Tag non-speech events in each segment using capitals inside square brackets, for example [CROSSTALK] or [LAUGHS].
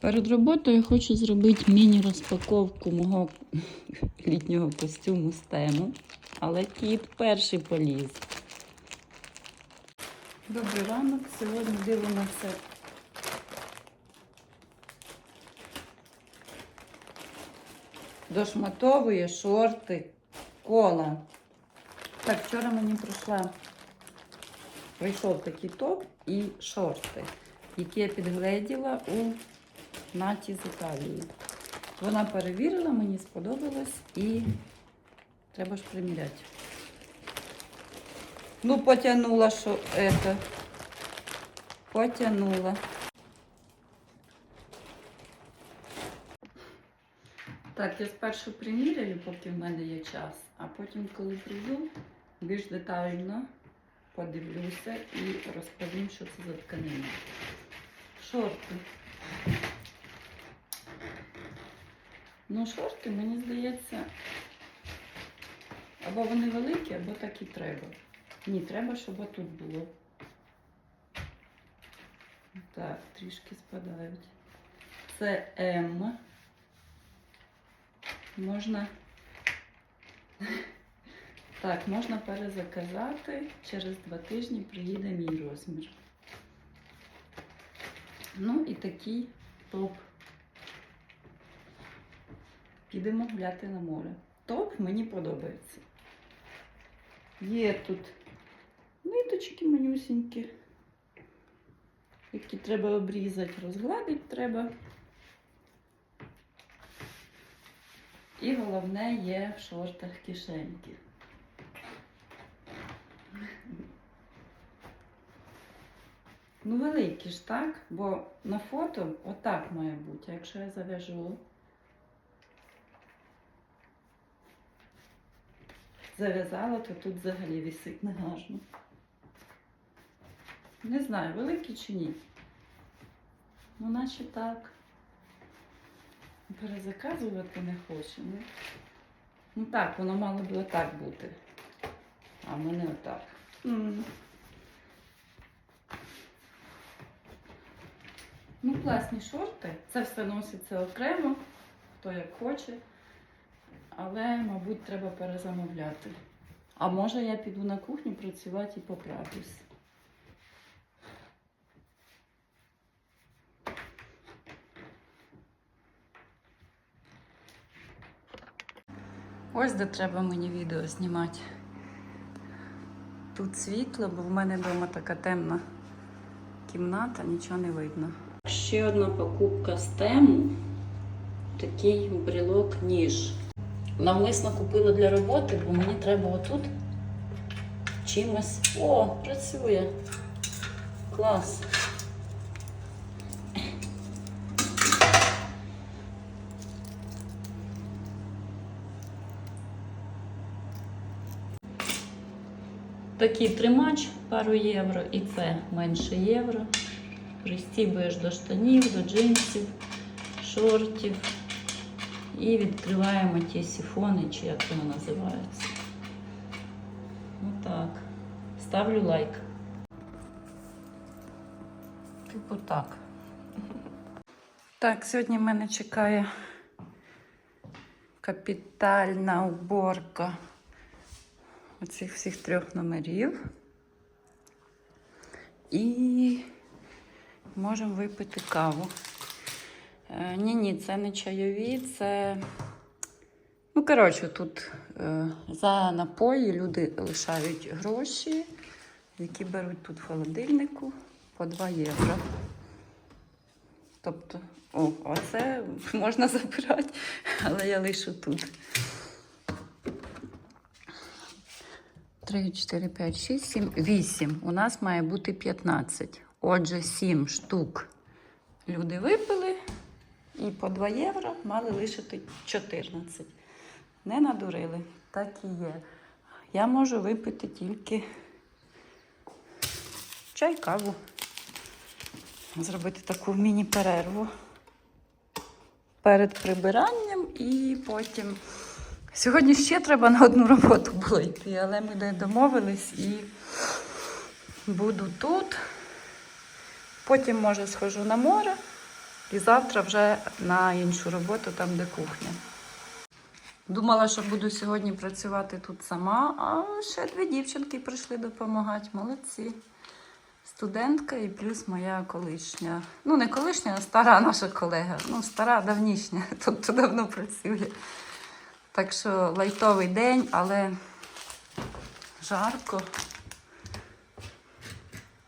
Перед роботою хочу зробити міні-розпаковку мого літнього костюму з тему, але кіт перший поліз. Добрий ранок. Сьогодні дивимося. Дошматовує шорти, кола. Так, вчора мені прийшла, прийшов такий топ і шорти, які я підгледіла у Наті з Італії. Вона перевірила, мені сподобалось і треба ж приміряти. Ну, потягнула, що це. Потягнула. Так, я спершу приміряю, поки в мене є час, а потім, коли прийду, більш детально подивлюся і розповім, що це за тканина. Шорти. Ну, шорти, мені здається, або вони великі, або так і треба. Ні, треба, щоб отут було. Так, трішки спадають. Це М. Можна. Так, можна перезаказати. Через два тижні приїде мій розмір. Ну і такий топ. Підемо гуляти на море. Топ мені подобається. Є тут ниточки манюсінькі, які треба обрізати, розгладити треба. І головне є в шортах кишеньки. Ну, великі ж так, бо на фото отак має бути. Якщо я зав'яжу, зав'язала, то тут взагалі висить негажно. Не знаю, великі чи ні. Ну, наче так. Перезаказувати не хочу. Ну, ну так, воно мало було так бути. А в мене отак. М. Ну, класні шорти. Це все носиться окремо, хто як хоче. Але, мабуть, треба перезамовляти. А може я піду на кухню працювати і поправлюсь. Ось де треба мені відео знімати. Тут світло, бо в мене вдома така темна кімната, нічого не видно. Ще одна покупка з тему. Такий брелок ніж. Навмисно купила для роботи, бо мені треба отут чимось. О, працює. Клас. Такий тримач пару євро і це менше євро. Пристібуєш до штанів, до джинсів, шортів. І відкриваємо ті сіфони, чи як вони називаються. Отак. Ставлю лайк. Типу так. Так, сьогодні мене чекає капітальна уборка оцих всіх трьох номерів. І можемо випити каву. Е, ні, ні, це не чайові, це. Ну, коротше, тут е, за напої люди лишають гроші, які беруть тут в холодильнику по 2 євро. Тобто, о, оце [LAUGHS] можна забирати, але я лишу тут. 3, 4, 5, 6, 7, 8. У нас має бути 15. Отже, 7 штук люди випили і по 2 євро мали лишити 14. Не надурили. Так і є. Я можу випити тільки чай, каву. Зробити таку міні-перерву перед прибиранням і потім. Сьогодні ще треба на одну роботу було йти, але ми не домовились і буду тут. Потім, може, схожу на море. І завтра вже на іншу роботу, там, де кухня. Думала, що буду сьогодні працювати тут сама, а ще дві дівчинки прийшли допомагати. Молодці. Студентка і плюс моя колишня. Ну, не колишня, а стара наша колега. Ну, стара, давнішня, [LAUGHS] тобто давно працює. Так що лайтовий день, але жарко.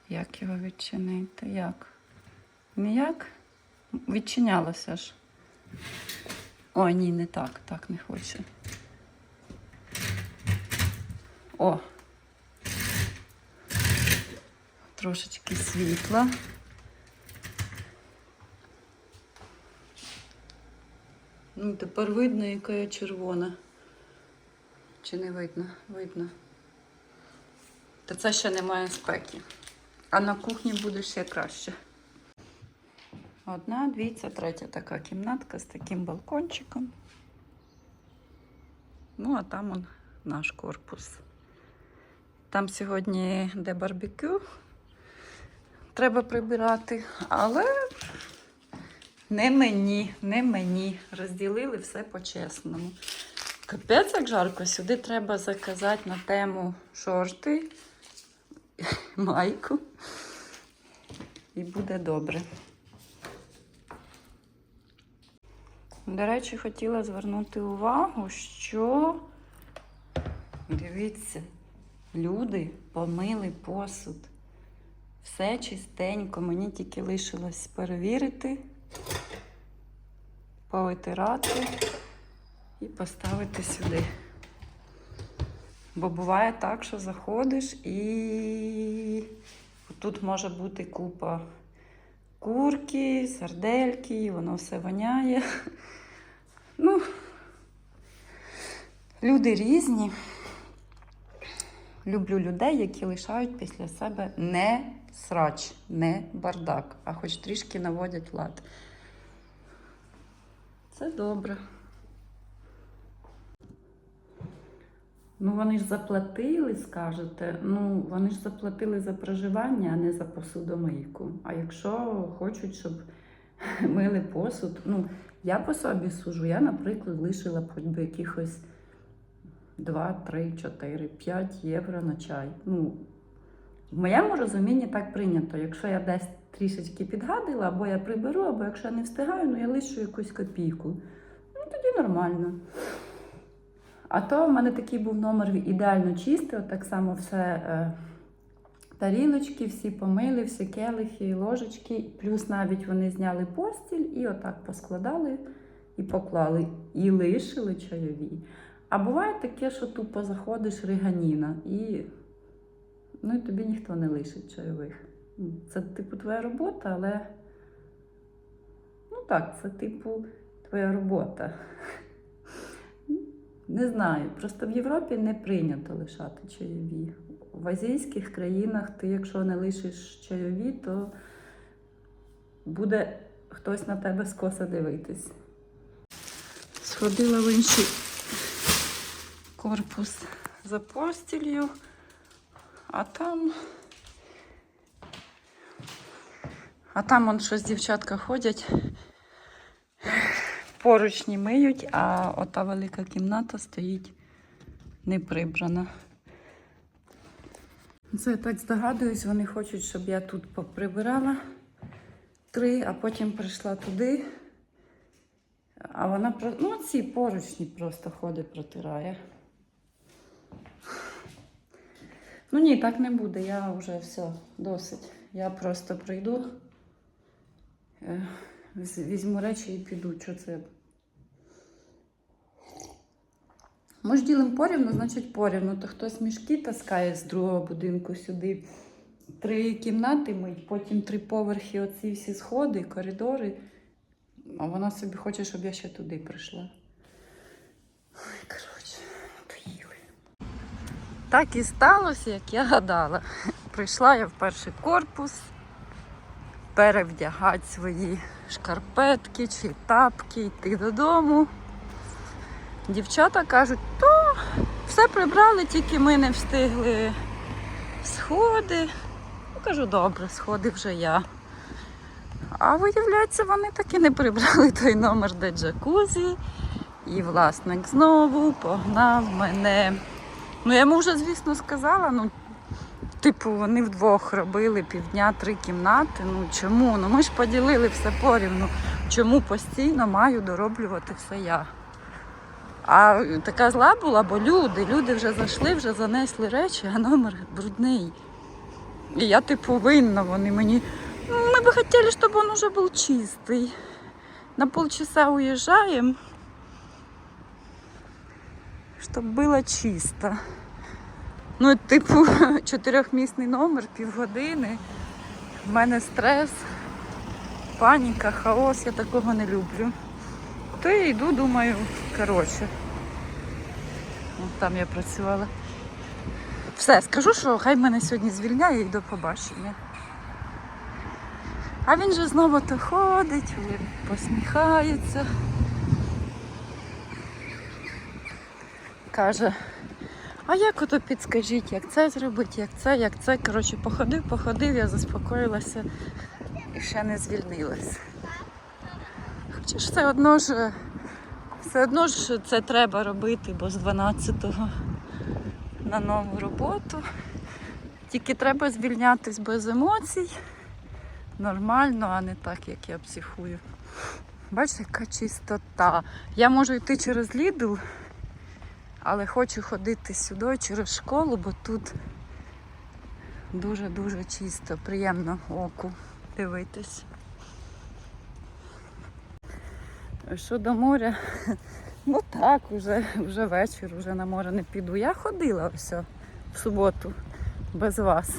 Як його відчинити? Як? Ніяк? Відчинялося ж. О, ні, не так, так не хоче. О. Трошечки світла. Ну, тепер видно, яка я червона. Чи не видно? Видно. Та це ще немає спеки. А на кухні буде ще краще. Одна, дві, це третя така кімнатка з таким балкончиком. Ну, а там он наш корпус. Там сьогодні де барбекю. Треба прибирати, але не мені, не мені. Розділили все по-чесному. Капець, як жарко, сюди треба заказати на тему шорти, [LAUGHS] майку. І буде добре. До речі, хотіла звернути увагу, що дивіться, люди помили посуд. Все чистенько, мені тільки лишилось перевірити, повитирати і поставити сюди. Бо буває так, що заходиш і тут може бути купа курки, сардельки, воно все воняє. [LAUGHS] Ну, люди різні. Люблю людей, які лишають після себе не срач, не бардак, а хоч трішки наводять лад. Це добре. Ну, вони ж заплатили, скажете. Ну, вони ж заплатили за проживання, а не за посудомийку. А якщо хочуть, щоб [LAUGHS] мили посуд, ну, я по собі сужу, я, наприклад, лишила би якихось 2, 3, 4, 5 євро на чай. Ну, в моєму розумінні так прийнято. Якщо я десь трішечки підгадила, або я приберу, або якщо я не встигаю, ну я лишу якусь копійку. Ну, тоді нормально. А то в мене такий був номер ідеально чистий, от так само все е, тарілочки, всі помили, всі келихи, ложечки, плюс навіть вони зняли постіль і отак поскладали і поклали, і лишили чайові. А буває таке, що тупо заходиш риганіна і, ну, і тобі ніхто не лишить чайових. Це, типу, твоя робота, але ну так, це типу твоя робота. Не знаю, просто в Європі не прийнято лишати чайові. В азійських країнах ти, якщо не лишиш чайові, то буде хтось на тебе скоса дивитись. Сходила в інший корпус за постілью, а там. А там он щось дівчатка ходять, поручні миють, а ота велика кімната стоїть не прибрана. Це я так здогадуюсь, вони хочуть, щоб я тут поприбирала три, а потім прийшла туди. А вона ну, ці поручні просто ходить, протирає. Ну ні, так не буде. Я вже все, досить. Я просто прийду, е, візьму речі і піду. Що це? Ми ж ділимо порівну, значить порівну. То хтось мішки таскає з другого будинку сюди. Три кімнати мить, потім три поверхи, оці всі сходи, коридори. А вона собі хоче, щоб я ще туди прийшла. Ой, коротше, поїли. Так і сталося, як я гадала. Прийшла я в перший корпус перевдягати свої шкарпетки чи тапки, йти додому. Дівчата кажуть, то все прибрали, тільки ми не встигли сходи. Ну, кажу, добре, сходи вже я. А виявляється, вони таки не прибрали той номер, де джакузі. І власник знову погнав мене. Ну, я йому вже, звісно, сказала, ну, типу, вони вдвох робили півдня три кімнати. Ну чому? Ну ми ж поділили все порівну. Чому постійно маю дороблювати все я? А така зла була, бо люди, люди вже зайшли, вже занесли речі, а номер брудний. І я типу винна, вони мені. «Ну, Мы бы хотели, чтобы он уже был чистый. На полчаса уезжаем, чтобы было чисто. Ну, типу, [LAUGHS] чотирьохмісний номер, півгодини. В мене стрес, паніка, хаос, я такого не люблю. То я йду, думаю, коротше. От там я працювала. Все, скажу, що хай мене сьогодні звільняє і до побачення. А він же знову то ходить, посміхається. Каже, а як ото підскажіть, як це зробити, як це, як це. Коротше, походив, походив, я заспокоїлася і ще не звільнилась. Хоча ж все одно ж, все одно ж це треба робити, бо з 12-го на нову роботу. Тільки треба звільнятись без емоцій нормально, а не так, як я психую. Бачите, яка чистота. Я можу йти через Лідл, але хочу ходити сюди через школу, бо тут дуже-дуже чисто, приємно оку дивитись. Щодо моря, [LAUGHS] ну так, вже, вже вечір, вже на море не піду. Я ходила ось в суботу без вас.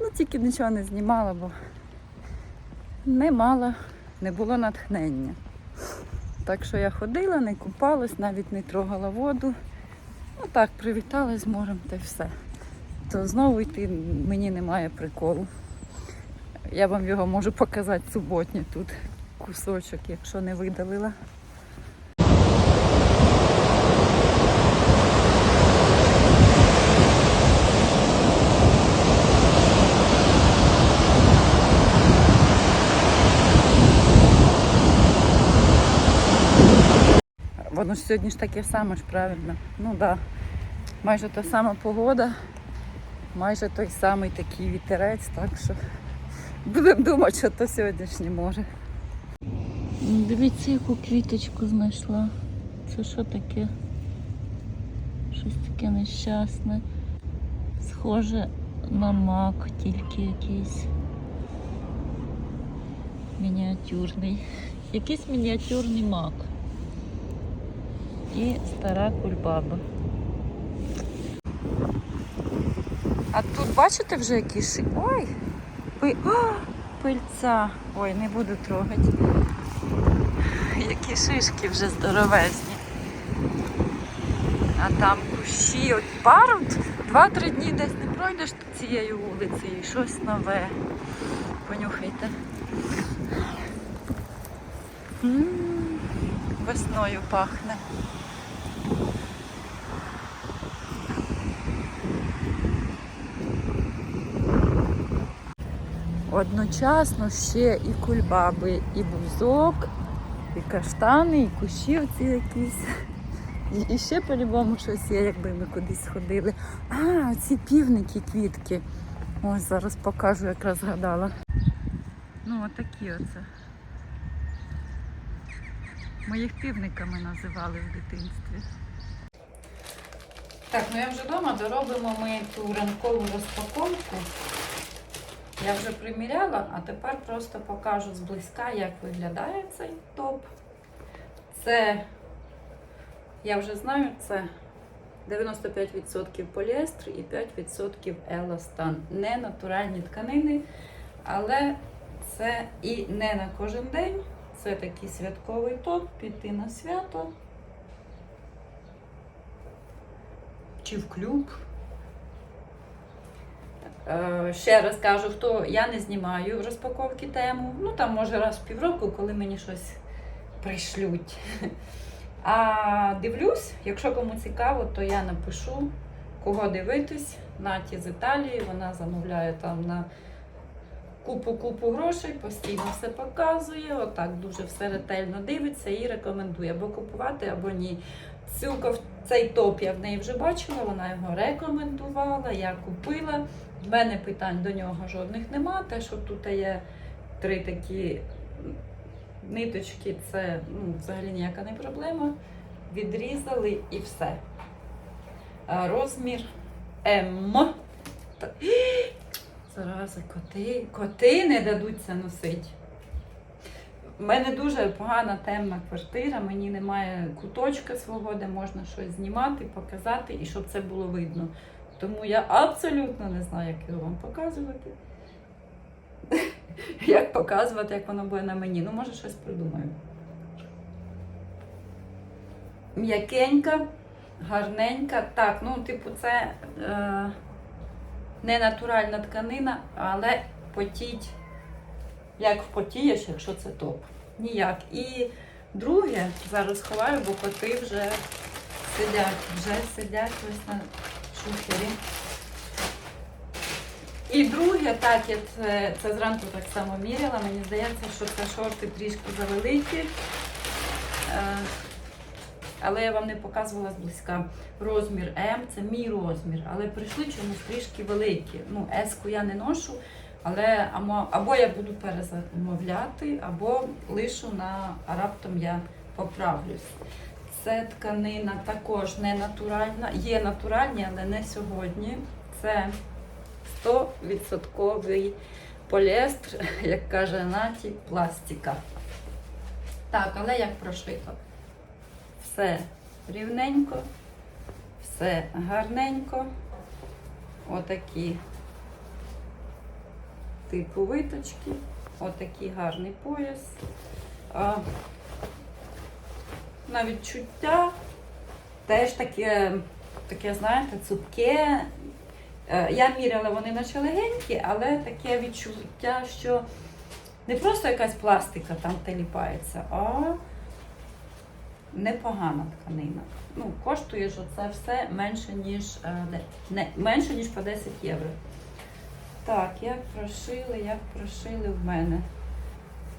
Ну, тільки нічого не знімала, бо не мала, не було натхнення. Так що я ходила, не купалась, навіть не трогала воду. Ну так, привіталась з морем та й все. То знову йти мені немає приколу. Я вам його можу показати суботнє тут кусочок, якщо не видалила. Воно ж сьогодні ж таке саме ж правильно. Ну так. Да. Майже та сама погода, майже той самий такий вітерець, так що будемо думати, що то сьогоднішнє може. Дивіться, яку квіточку знайшла. Це що таке? Щось таке нещасне. Схоже на мак, тільки якийсь мініатюрний. Якийсь мініатюрний мак. І стара кульбаба. А тут бачите вже які ши... Ой! Пи... О, [GASPS] пильця. Ой, не буду трогати. Які шишки вже здоровезні. А там кущі, от пару, два-три дні десь не пройдеш цією вулицею щось нове. Понюхайте. Весною пахне. Одночасно ще і кульбаби, і бузок, і каштани, і кущівці якісь. І, ще по-любому щось є, якби ми кудись ходили. А, ці півники, квітки. Ось зараз покажу, якраз згадала. Ну, отакі оце. Ми їх півниками називали в дитинстві. Так, ну я вже вдома доробимо ми ту ранкову розпаковку. Я вже приміряла, а тепер просто покажу зблизька, як виглядає цей топ. Це, я вже знаю, це 95% поліестр і 5% еластан. Не натуральні тканини, але це і не на кожен день. Це такий святковий топ, піти на свято. Чи в клуб. Е, Ще раз кажу, хто я не знімаю розпаковки тему. Ну там може раз в півроку, коли мені щось пришлють. [LAUGHS] А дивлюсь, якщо кому цікаво, то я напишу, кого дивитись. Наті з Італії, вона замовляє там на купу-купу грошей, постійно все показує, отак дуже все ретельно дивиться і рекомендує або купувати, або ні. Цю, цей топ я в неї вже бачила, вона його рекомендувала, я купила. В мене питань до нього жодних нема. Те, що тут є три такі ниточки, це ну, взагалі ніяка не проблема. Відрізали і все. Розмір М. [GASPS] Зарази, коти, коти не дадуться носити. У мене дуже погана темна квартира, мені немає куточка свого, де можна щось знімати, показати і щоб це було видно. Тому я абсолютно не знаю, як його вам показувати. [LAUGHS] Як показувати, як воно буде на мені. Ну, може, щось придумаю. М'якенька, гарненька. Так, ну, типу, це е, не натуральна тканина, але потіть, як впотієш, якщо це топ. Ніяк. І друге, зараз ховаю, бо коти вже сидять, вже сидять ось на шухері. І друге, так, я це, це зранку так само міряла. Мені здається, що це шорти трішки завеликі. Е, але я вам не показувала зблизька. Розмір М це мій розмір, але прийшли чомусь трішки великі. Ну, S-ку я не ношу, але або я буду перезамовляти, або лишу на а раптом я поправлюсь. Це тканина також не натуральна. Є натуральні, але не сьогодні. Це 100% поліестр, як каже Наті, пластика. Так, але як прошито. Все рівненько, все гарненько. Отакі типу виточки, отакий гарний пояс. На відчуття теж таке, таке, знаєте, цупке. Е, Я міряла, вони наче легенькі, але таке відчуття, що не просто якась пластика там теліпається, а непогана тканина. Ну, коштує ж це все менше, ніж, е, не, менше, ніж по 10 євро. Так, як прошили, як прошили в мене.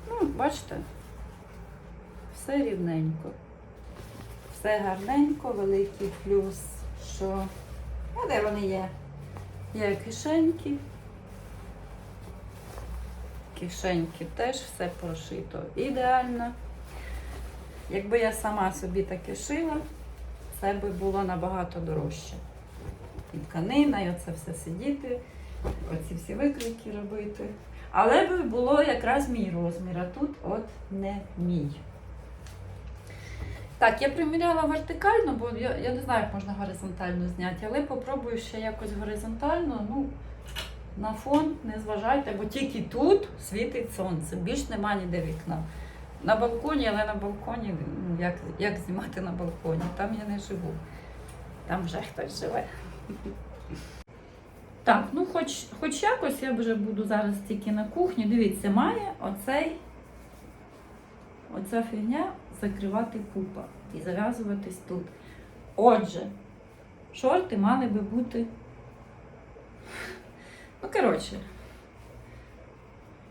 Ну, бачите, все рівненько. Все гарненько, великий плюс, що. А де вони є? Є кишеньки. Кишеньки теж все прошито ідеально. Якби я сама собі таке шила, це би було набагато дорожче. І тканина, і оце все сидіти, оці всі виклики робити. Але би було якраз мій розмір, а тут от не мій. Так, я приміряла вертикально, бо я, я не знаю, як можна горизонтально зняти, але попробую ще якось горизонтально. Ну, на фон не зважайте, бо тільки тут світить сонце, більш нема ніде вікна. На балконі, але на балконі, ну, як, як знімати на балконі? Там я не живу. Там вже хтось живе. Так, ну хоч, хоч якось я вже буду зараз тільки на кухні. Дивіться, має оцей, оця фігня закривати пупа і зав'язуватись тут. Отже, шорти мали би бути. Ну, коротше,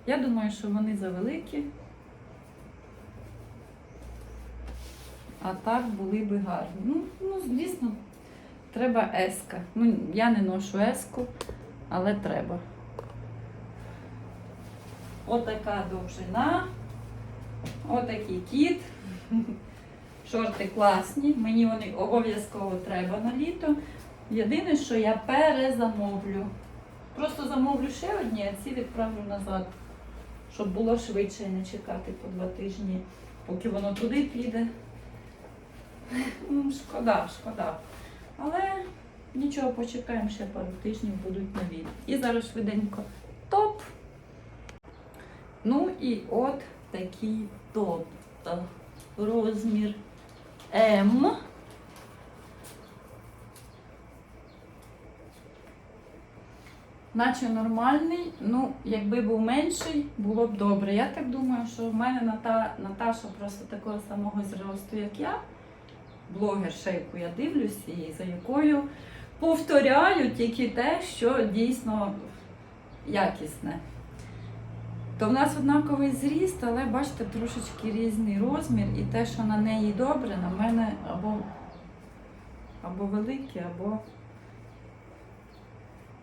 я думаю, що вони завеликі. А так були би гарні. Ну, ну звісно, треба еска. Ну, я не ношу еску, але треба. Отака довжина. Отакий кіт. Шорти класні. Мені вони обов'язково треба на літо. Єдине, що я перезамовлю. Просто замовлю ще одні, а ці відправлю назад, щоб було швидше не чекати по два тижні, поки воно туди піде. Ну, Шкода, шкода. Але нічого, почекаємо ще пару тижнів, будуть нові. І зараз швиденько топ. Ну і от такий топ. Та Розмір М. Наче нормальний, ну, якби був менший, було б добре. Я так думаю, що в мене Ната, Наташа просто такого самого зросту, як я, блогерша, яку я дивлюсь, і за якою повторяю тільки те, що дійсно якісне. То в нас однаковий зріст, але бачите, трошечки різний розмір, і те, що на неї добре, на мене або, або велике, або.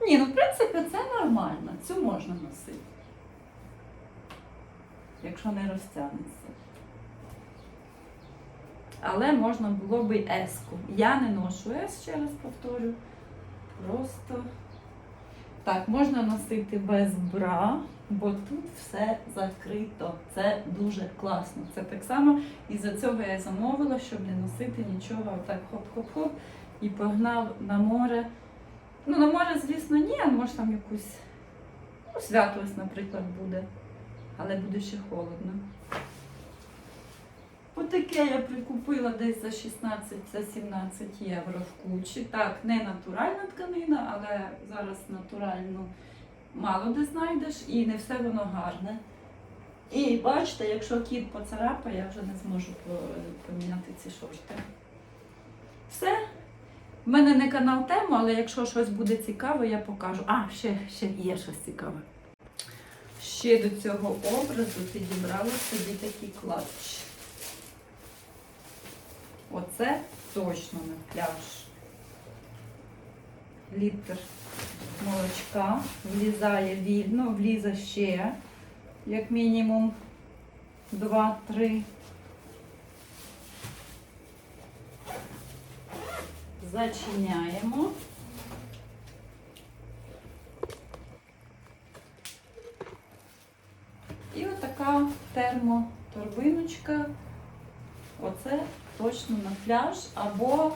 Ні, ну в принципі це нормально. Цю можна носити. Якщо не розтягнеться. Але можна було би еску. Я не ношу ес, ще раз повторю. Просто так, можна носити без бра, бо тут все закрито. Це дуже класно. Це так само, і за цього я замовила, щоб не носити нічого. Отак хоп-хоп-хоп і погнав на море. Ну, на море, звісно, ні, а може там якусь ну, свято, ось, наприклад, буде. Але буде ще холодно. Отаке я прикупила десь за 16-17 євро в кучі. Так, не натуральна тканина, але зараз натуральну мало де знайдеш і не все воно гарне. І бачите, якщо кіт поцарапає, я вже не зможу поміняти ці шорти. Все. В мене не канал тему, але якщо щось буде цікаве, я покажу. А, ще, ще є щось цікаве. Ще до цього образу підібрала собі такі клатчі. Оце точно на пляж. Літр молочка влізає вільно, влізе ще, як мінімум 2-3. Зачиняємо. І отака термоторбиночка. Оце точно на пляж або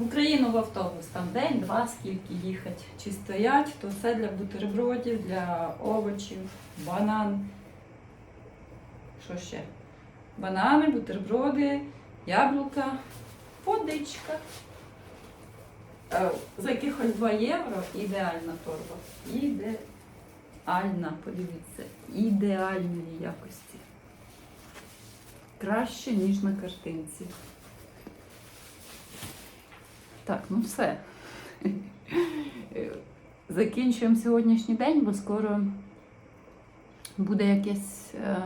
в Україну в автобус. Там день-два, скільки їхати. Чи стоять, то це для бутербродів, для овочів, банан. Що ще? Банани, бутерброди, яблука, водичка. Е, За якихось 2 євро ідеальна торба. Ідеальна, подивіться, ідеальної якості. Краще, ніж на картинці. Так, ну все. [LAUGHS] Закінчуємо сьогоднішній день, бо скоро буде якесь. е,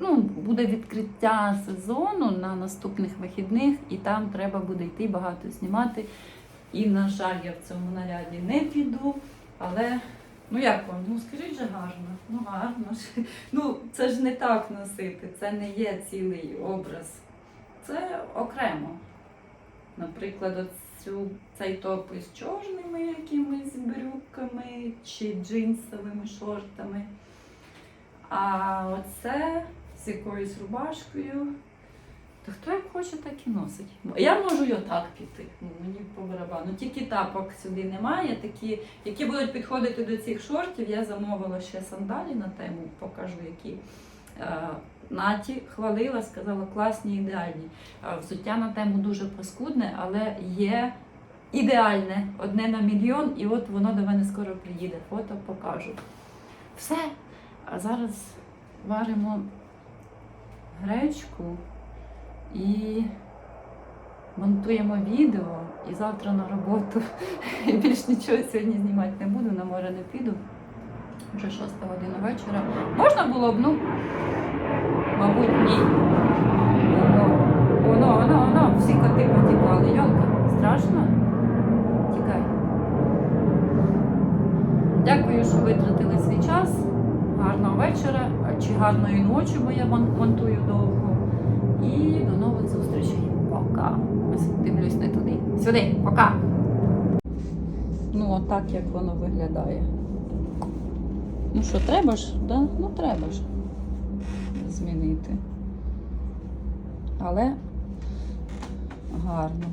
Ну, буде відкриття сезону на наступних вихідних, і там треба буде йти багато знімати. І, на жаль, я в цьому наряді не піду. Але, ну як вам? Ну скажіть же гарно. Ну гарно ж. [LAUGHS] Ну, це ж не так носити, це не є цілий образ. Це окремо. Наприклад, оцю, цей топ із чорними якимись брюками чи джинсовими шортами. А оце з якоюсь рубашкою. Та хто як хоче, так і носить. Я можу й отак піти. Ну, мені по барабану. Тільки тапок сюди немає. Такі, які будуть підходити до цих шортів. Я замовила ще сандалі на тему, покажу які. Е, Наті хвалила, сказала класні, ідеальні. Е, Взуття на тему дуже паскудне, але є ідеальне, одне на мільйон, і от воно до мене скоро приїде. Фото покажу. Все. А зараз варимо гречку і монтуємо відео. І завтра на роботу. [LAUGHS] Більш нічого сьогодні знімати не буду, на море не піду. Вже 6 година вечора. Можна було б, ну, мабуть, ні. Воно, воно, воно, всі коти потікали. Йолка, страшно? Тікай. Дякую, що витратили свій час. Гарного вечора чи гарної ночі, бо я монтую довго. І до нових зустрічей. Пока. Дивлюсь не туди. Сюди, пока. Ну, отак як воно виглядає. Ну що, треба ж, да? Ну треба ж змінити. Але гарно.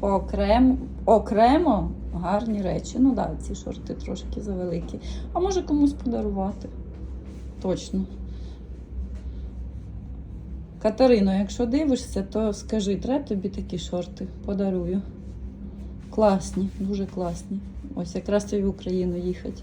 Окремо, окремо гарні речі. Ну так, да, ці шорти трошки завеликі. А може комусь подарувати. Точно. Катерино, якщо дивишся, то скажи, треба тобі такі шорти, подарую. Класні, дуже класні. Ось якраз тобі в Україну їхати.